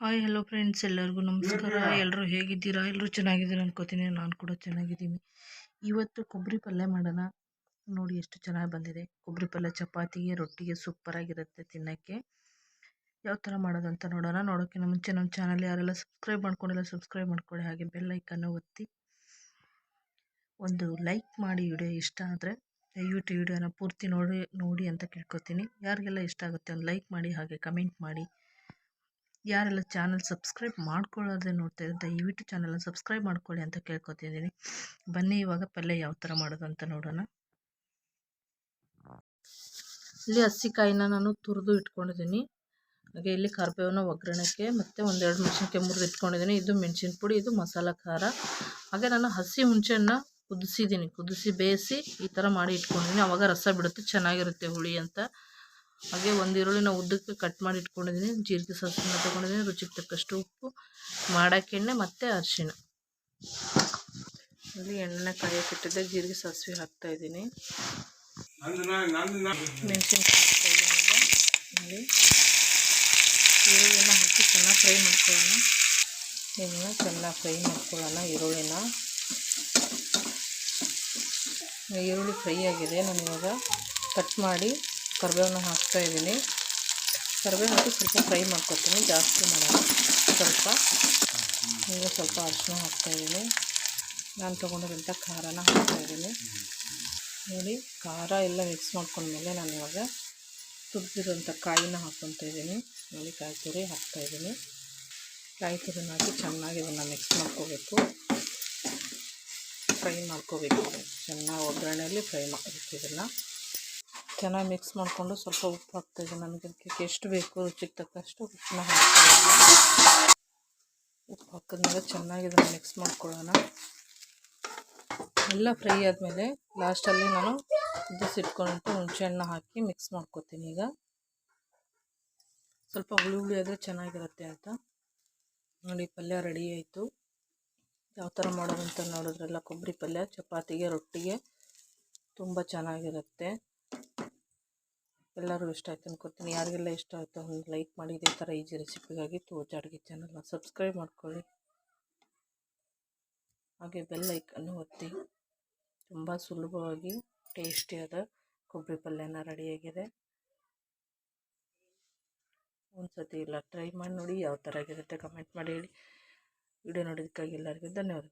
Hi hello friends ಎಲ್ಲರಿಗೂ ನಮಸ್ಕಾರ. ಎಲ್ಲರೂ ಹೇಗಿದ್ದೀರಾ? ಎಲ್ಲರೂ ಚೆನ್ನಾಗಿದ್ದೀರಾ ಅನ್ಕೋತೀನಿ. ನಾನು ಕೂಡ ಚೆನ್ನಾಗಿದ್ದೀನಿ. ಇವತ್ತು ಕೊಬ್ಬರಿ ಪಲ್ಯ ಮಾಡೋಣ. ನೋಡಿ ಎಷ್ಟು ಚೆನ್ನಾಗಿ ಬಂದಿದೆ. ಕೊಬ್ಬರಿ ಪಲ್ಯ ಚಪಾತಿಗೆ ರೊಟ್ಟಿಗೆ ಸೂಪರಾಗಿರುತ್ತೆ ತಿನ್ನೋಕ್ಕೆ. ಯಾವ ಥರ ಮಾಡೋದು ಅಂತ ನೋಡೋಣ. ನೋಡೋಕ್ಕಿಂತ ಮುಂಚೆ ನಮ್ಮ ಚಾನಲ್ ಯಾರೆಲ್ಲ ಸಬ್ಸ್ಕ್ರೈಬ್ ಮಾಡ್ಕೊಂಡಿಲ್ಲ ಸಬ್ಸ್ಕ್ರೈಬ್ ಮಾಡ್ಕೊಳ್ಳಿ. ಹಾಗೆ ಬೆಲ್ಲೈಕನ್ನು ಒತ್ತಿ. ಒಂದು ಲೈಕ್ ಮಾಡಿ ವಿಡಿಯೋ ಇಷ್ಟ ಆದರೆ ದಯವಿಟ್ಟು ವಿಡಿಯೋನ ಪೂರ್ತಿ ನೋಡಿ ನೋಡಿ ಅಂತ ಕೇಳ್ಕೊತೀನಿ. ಯಾರಿಗೆಲ್ಲ ಇಷ್ಟ ಆಗುತ್ತೆ ಒಂದು ಲೈಕ್ ಮಾಡಿ ಹಾಗೆ ಕಮೆಂಟ್ ಮಾಡಿ. ಯಾರೆಲ್ಲ ಚಾನಲ್ ಸಬ್ಸ್ಕ್ರೈಬ್ ಮಾಡ್ಕೊಳ್ಳೋದೇ ನೋಡ್ತಾ ಇದ್ದಾರೆ ದಯವಿಟ್ಟು ಚಾನಲನ್ನು ಸಬ್ಸ್ಕ್ರೈಬ್ ಮಾಡ್ಕೊಳ್ಳಿ ಅಂತ ಕೇಳ್ಕೊತಿದ್ದೀನಿ. ಬನ್ನಿ, ಇವಾಗ ಪಲ್ಯ ಯಾವ ಥರ ಮಾಡೋದು ಅಂತ ನೋಡೋಣ. ಇಲ್ಲಿ ಹಸಿಕಾಯಿನ ನಾನು ತುರಿದು ಇಟ್ಕೊಂಡಿದ್ದೀನಿ. ಹಾಗೆ ಇಲ್ಲಿ ಕರಿಬೇವನ್ನ ಒಗ್ಗರಣೆಗೆ ಮತ್ತು ಒಂದೆರಡು ಮೆಣಸಿನ್ಕಾಯಿ ಮುರಿದು ಇಟ್ಕೊಂಡಿದ್ದೀನಿ. ಇದು ಮೆಣಸಿನ ಪುಡಿ, ಇದು ಮಸಾಲ ಖಾರ. ಹಾಗೆ ನಾನು ಹಸಿ ಹುಣಸೆಹಣ್ಣ ಕುದಿಸಿದ್ದೀನಿ. ಕುದಿಸಿ ಬೇಯಿಸಿ ಈ ಥರ ಮಾಡಿ ಇಟ್ಕೊಂಡಿದ್ದೀನಿ. ಆವಾಗ ರಸ ಬಿಡುತ್ತೆ, ಚೆನ್ನಾಗಿರುತ್ತೆ ಹುಳಿ ಅಂತ. ಹಾಗೆ ಒಂದು ಈರುಳ್ಳಿನ ಉದ್ದಕ್ಕೆ ಕಟ್ ಮಾಡಿ ಇಟ್ಕೊಂಡಿದ್ದೀನಿ. ಜೀರಿಗೆ ಸಾಸಿವೆನ ತೊಗೊಂಡಿದ್ದೀನಿ. ರುಚಿಗೆ ತಕ್ಕಷ್ಟು ಉಪ್ಪು ಮಾಡೋಕ್ಕೆ ಎಣ್ಣೆ ಮತ್ತು ಅರಿಶಿಣ. ಇಲ್ಲಿ ಎಣ್ಣೆ ಕಾಯಕ್ಕೆ ಇಟ್ಟಿದ್ದೆ. ಜೀರಿಗೆ ಸಾಸಿವೆ ಹಾಕ್ತಾಯಿದ್ದೀನಿ ಮೆಣಸಿನ್ಕಾಯಿ ಹಾಕ್ತಾಯಿದ್ದೀನಿ ಇಲ್ಲಿ ಈರುಳ್ಳಿನ ಹಾಕಿ ಚೆನ್ನಾಗಿ ಫ್ರೈ ಮಾಡ್ಕೊಳ್ಳೋಣ. ಇದನ್ನ ಚೆನ್ನಾಗಿ ಫ್ರೈ ಮಾಡ್ಕೊಳ್ಳೋಣ ಈರುಳ್ಳಿನ. ಈರುಳ್ಳಿ ಫ್ರೈ ಆಗಿದೆ. ನಾನು ಇವಾಗ ಕಟ್ ಮಾಡಿ ಕರಿಬೇವನ್ನ ಹಾಕ್ತಾ ಇದ್ದೀನಿ. ಕರಿಬೇವು ಹಾಕಿ ಸ್ವಲ್ಪ ಫ್ರೈ ಮಾಡ್ಕೊತೀನಿ. ಜಾಸ್ತಿ ಮಾಡೋಣ ಸ್ವಲ್ಪ. ಈಗ ಸ್ವಲ್ಪ ಅರಿಶಿನ ಹಾಕ್ತಾಯಿದ್ದೀನಿ ನಾನು ತೊಗೊಂಡಿರೋಂಥ ಖಾರನ ಹಾಕ್ತಾಯಿದ್ದೀನಿ ನೋಡಿ, ಖಾರ ಎಲ್ಲ ಮಿಕ್ಸ್ ಮಾಡ್ಕೊಂಡ್ಮೇಲೆ ನಾನು ಇವಾಗ ತುರಿದಿರೋಂಥ ಕಾಯಿನ ಹಾಕ್ಕೊತಾ ಇದ್ದೀನಿ. ನೋಡಿ, ಕಾಯಿ ತುರಿ ಹಾಕ್ತಾಯಿದ್ದೀನಿ ಕಾಯಿ ತುರಿನ ಹಾಕಿ ಚೆನ್ನಾಗಿ ಇದನ್ನು ಮಿಕ್ಸ್ ಮಾಡ್ಕೋಬೇಕು. ಫ್ರೈ ಮಾಡ್ಕೋಬೇಕು. ಚೆನ್ನಾಗಿ ಒಗ್ಗರಣೆಯಲ್ಲಿ ಫ್ರೈ ಮಾಡಬೇಕು ಇದನ್ನು. ಚೆನ್ನಾಗಿ ಮಿಕ್ಸ್ ಮಾಡಿಕೊಂಡು ಸ್ವಲ್ಪ ಉಪ್ಪು ಹಾಕ್ತಾಯಿದೆ ನನಗೆ ಅದಕ್ಕೆ ಎಷ್ಟು ಬೇಕು ರುಚಿಗೆ ತಕ್ಕಷ್ಟು ಉಪ್ಪನ್ನ ಹಾಕ್ತಾಯಿದ್ದೀನಿ ಉಪ್ಪು ಹಾಕಿದ್ಮೇಲೆ ಚೆನ್ನಾಗಿ ಇದನ್ನು ಮಿಕ್ಸ್ ಮಾಡ್ಕೊಳ್ಳೋಣ. ಎಲ್ಲ ಫ್ರೈ ಆದಮೇಲೆ ಲಾಸ್ಟಲ್ಲಿ ನಾನು ಕುದಿಸಿಟ್ಕೊಂಡು ಹುಣಸೆಹಣ್ಣು ಹಾಕಿ ಮಿಕ್ಸ್ ಮಾಡ್ಕೊತೀನಿ ಈಗ. ಸ್ವಲ್ಪ ಹುಳಿ ಹುಳಿ ಆದರೆ ಚೆನ್ನಾಗಿರುತ್ತೆ ಅಂತ. ನೋಡಿ, ಪಲ್ಯ ರೆಡಿ ಆಯಿತು. ಯಾವ ಥರ ಮಾಡೋದಂತ ನೋಡಿದ್ರಲ್ಲ, ಕೊಬ್ಬರಿ ಪಲ್ಯ, ಚಪಾತಿಗೆ, ರೊಟ್ಟಿಗೆ ತುಂಬ ಚೆನ್ನಾಗಿರುತ್ತೆ. ಎಲ್ಲರೂ ಇಷ್ಟ ಆಯ್ತು ಅನ್ಕೋತೀನಿ. ಯಾರಿಗೆಲ್ಲ ಇಷ್ಟ ಆಯಿತು ಒಂದು ಲೈಕ್ ಮಾಡಿ, ಇದೇ ಥರ ಈಜಿ ರೆಸಿಪಿಗಾಗಿ ತೋಜ ಅಡುಗೆ ಚಾನಲ್ನ ಸಬ್ಸ್ಕ್ರೈಬ್ ಮಾಡ್ಕೊಳ್ಳಿ. ಹಾಗೆ ಬೆಲ್ ಐಕನ್ನು ಒತ್ತಿ. ತುಂಬ ಸುಲಭವಾಗಿ ಟೇಸ್ಟಿಯಾದ ಕೊಬ್ಬರಿ ಪಲ್ಯನ ರೆಡಿಯಾಗಿದೆ ಒಂದು ಸತಿ ಇಲ್ಲ ಟ್ರೈ ಮಾಡಿ ನೋಡಿ, ಯಾವ ಥರ ಆಗಿರುತ್ತೆ ಕಮೆಂಟ್ ಮಾಡಿ ಹೇಳಿ. ವಿಡಿಯೋ ನೋಡಿದ್ದಕ್ಕಾಗಿ ಎಲ್ಲರಿಗೂ ಧನ್ಯವಾದ